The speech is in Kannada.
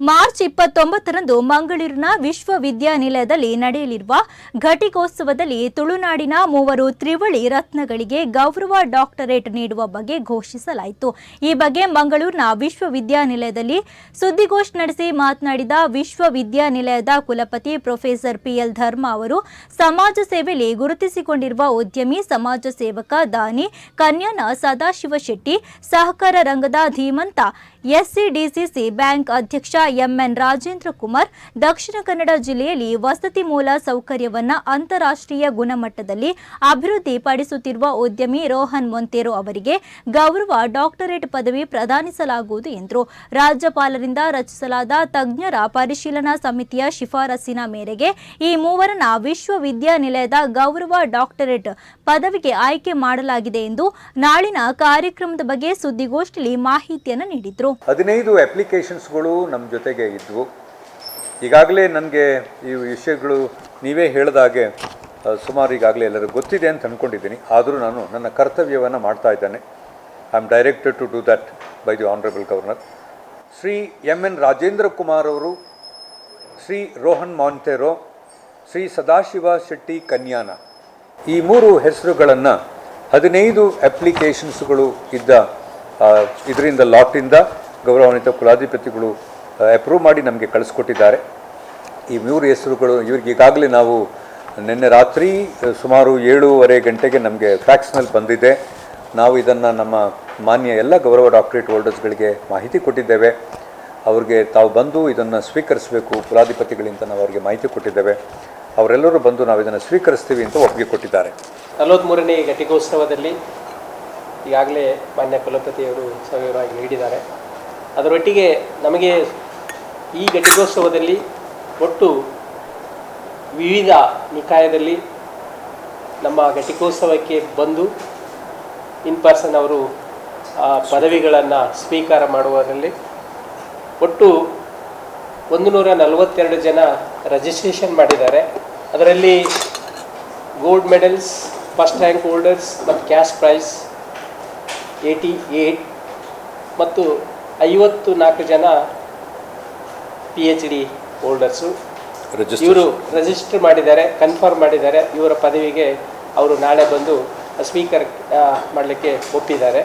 ಮಾರ್ಚ್ ಇಪ್ಪತ್ತೊಂಬತ್ತರಂದು ಮಂಗಳೂರಿನ ವಿಶ್ವವಿದ್ಯಾನಿಲಯದಲ್ಲಿ ನಡೆಯಲಿರುವ ಘಟಿಕೋತ್ಸವದಲ್ಲಿ ತುಳುನಾಡಿನ ಮೂವರು ತ್ರಿವಳಿ ರತ್ನಗಳಿಗೆ ಗೌರವ ಡಾಕ್ಟರೇಟ್ ನೀಡುವ ಬಗ್ಗೆ ಘೋಷಿಸಲಾಯಿತು. ಈ ಬಗ್ಗೆ ಮಂಗಳೂರಿನ ವಿಶ್ವವಿದ್ಯಾನಿಲಯದಲ್ಲಿ ಸುದ್ದಿಗೋಷ್ಠಿ ನಡೆಸಿ ಮಾತನಾಡಿದ ವಿಶ್ವವಿದ್ಯಾನಿಲಯದ ಕುಲಪತಿ ಪ್ರೊಫೆಸರ್ ಪಿಎಲ್ ಧರ್ಮ ಅವರು, ಸಮಾಜ ಸೇವೆಯಲ್ಲಿ ಗುರುತಿಸಿಕೊಂಡಿರುವ ಉದ್ಯಮಿ, ಸಮಾಜ ಸೇವಕ ದಾನಿ ಕನ್ಯಾನ ಸದಾಶಿವ ಶೆಟ್ಟಿ, ಸಹಕಾರ ರಂಗದ ಧೀಮಂತ ಎಸ್ಸಿಡಿಸಿಸಿ ಬ್ಯಾಂಕ್ ಅಧ್ಯಕ್ಷ ಎಂಎನ್ ರಾಜೇಂದ್ರ ಕುಮಾರ್ ದಕ್ಷಿಣ ಕನ್ನಡ ಜಿಲ್ಲೆಯಲ್ಲಿ ವಸತಿ ಮೂಲ ಸೌಕರ್ಯವನ್ನು ಅಂತಾರಾಷ್ಟ್ರೀಯ ಗುಣಮಟ್ಟದಲ್ಲಿ ಅಭಿವೃದ್ಧಿಪಡಿಸುತ್ತಿರುವ ಉದ್ಯಮಿ ರೋಹನ್ ಮೊಂತೇರೋ ಅವರಿಗೆ ಗೌರವ ಡಾಕ್ಟರೇಟ್ ಪದವಿ ಪ್ರದಾನಿಸಲಾಗುವುದು ಎಂದರು ರಾಜ್ಯಪಾಲರಿಂದ ರಚಿಸಲಾದ ತಜ್ಞರ ಪರಿಶೀಲನಾ ಸಮಿತಿಯ ಶಿಫಾರಸಿನ ಮೇರೆಗೆ ಈ ಮೂವರನ್ನ ವಿಶ್ವವಿದ್ಯಾನಿಲಯದ ಗೌರವ ಡಾಕ್ಟರೇಟ್ ಪದವಿಗೆ ಆಯ್ಕೆ ಮಾಡಲಾಗಿದೆ ಎಂದು ನಾಳಿನ ಕಾರ್ಯಕ್ರಮದ ಬಗ್ಗೆ ಸುದ್ದಿಗೋಷ್ಠಿಯಲ್ಲಿ ಮಾಹಿತಿಯನ್ನು ನೀಡಿದರು. ಹದಿನೈದು ಅಪ್ಲಿಕೇಶನ್ಸ್ಗಳು ನಮ್ಮ ಜೊತೆಗೆ ಇದ್ವು. ಈಗಾಗಲೇ ನನಗೆ ಈ ವಿಷಯಗಳು ನೀವೇ ಹೇಳಿದಾಗೆ ಹಾಗೆ ಸುಮಾರು ಈಗಾಗಲೇ ಎಲ್ಲರಿಗೂ ಗೊತ್ತಿದೆ ಅಂತ ಅಂದ್ಕೊಂಡಿದ್ದೀನಿ ಆದರೂ ನಾನು ನನ್ನ ಕರ್ತವ್ಯವನ್ನು ಮಾಡ್ತಾ ಇದ್ದೇನೆ. I am directed to do that by the honourable governor Shri M N Rajendra Kumar ಅವರು, ಶ್ರೀ ರೋಹನ್ ಮಾಂಟೆರೋ ಶ್ರೀ ಸದಾಶಿವ ಶೆಟ್ಟಿ ಕನ್ಯಾನ, ಈ ಮೂರು ಹೆಸರುಗಳನ್ನು ಹದಿನೈದು ಅಪ್ಲಿಕೇಶನ್ಸ್ಗಳು ಇದ್ದ ಇದರಿಂದ ಲಾಟಿಂದ ಗೌರವಾನ್ವಿತ ಕುಲಾಧಿಪತಿಗಳು ಅಪ್ರೂವ್ ಮಾಡಿ ನಮಗೆ ಕಳಿಸ್ಕೊಟ್ಟಿದ್ದಾರೆ. ಈ ಮೂರು ಹೆಸರುಗಳು, ಇವ್ರಿಗೆ ಈಗಾಗಲೇ ನಾವು ನಿನ್ನೆ ರಾತ್ರಿ ಸುಮಾರು ಏಳೂವರೆ ಗಂಟೆಗೆ ನಮಗೆ ಫ್ಯಾಕ್ಸ್ನಲ್ಲಿ ಬಂದಿದೆ. ನಾವು ಇದನ್ನು ನಮ್ಮ ಮಾನ್ಯ ಎಲ್ಲ ಗೌರವ ಡಾಕ್ಟರೇಟ್ ಹೋಲ್ಡರ್ಸ್ಗಳಿಗೆ ಮಾಹಿತಿ ಕೊಟ್ಟಿದ್ದೇವೆ. ಅವ್ರಿಗೆ ತಾವು ಬಂದು ಇದನ್ನು ಸ್ವೀಕರಿಸಬೇಕು, ಕುಲಾಧಿಪತಿಗಳಿಂದ ನಾವು ಅವರಿಗೆ ಮಾಹಿತಿ ಕೊಟ್ಟಿದ್ದೇವೆ. ಅವರೆಲ್ಲರೂ ಬಂದು ನಾವು ಇದನ್ನು ಸ್ವೀಕರಿಸ್ತೀವಿ ಅಂತ ಒಪ್ಪಿಗೆ ಕೊಟ್ಟಿದ್ದಾರೆ. ನಲವತ್ತ್ಮೂರನೇ ಘಟಿಕೋತ್ಸವದಲ್ಲಿ ಈಗಾಗಲೇ ಮಾನ್ಯ ಕುಲಪತಿಯವರು ಸವಿವರವಾಗಿ ನೀಡಿದ್ದಾರೆ. ಅದರೊಟ್ಟಿಗೆ ನಮಗೆ ಈ ಘಟಿಕೋತ್ಸವದಲ್ಲಿ ಒಟ್ಟು ವಿವಿಧ ನಿಕಾಯದಲ್ಲಿ ನಮ್ಮ ಘಟಿಕೋತ್ಸವಕ್ಕೆ ಬಂದು ಇನ್ ಪರ್ಸನ್ ಅವರು, ಆ, ಪದವಿಗಳನ್ನು ಸ್ವೀಕಾರ ಮಾಡುವುದರಲ್ಲಿ ಒಟ್ಟು ಒಂದು ನೂರ ನಲವತ್ತೆರಡು ಜನ ರಿಜಿಸ್ಟ್ರೇಷನ್ ಮಾಡಿದ್ದಾರೆ. ಅದರಲ್ಲಿ gold medals first rank holders ಮತ್ತು ಕ್ಯಾಶ್ ಪ್ರೈಸ್ ಏಯ್ಟಿ ಏಯ್ಟ್ ಮತ್ತು ಐವತ್ತು ನಾಲ್ಕು ಜನ ಪಿ ಎಚ್ ಡಿ ಹೋಲ್ಡರ್ಸು ಇವರು ರಿಜಿಸ್ಟರ್ ಮಾಡಿದ್ದಾರೆ ಕನ್ಫರ್ಮ್ ಮಾಡಿದ್ದಾರೆ. ಇವರ ಪದವಿಗೆ ಅವರು ನಾಳೆ ಬಂದು ಸ್ಪೀಕರ್ ಮಾಡಲಿಕ್ಕೆ ಒಪ್ಪಿದ್ದಾರೆ.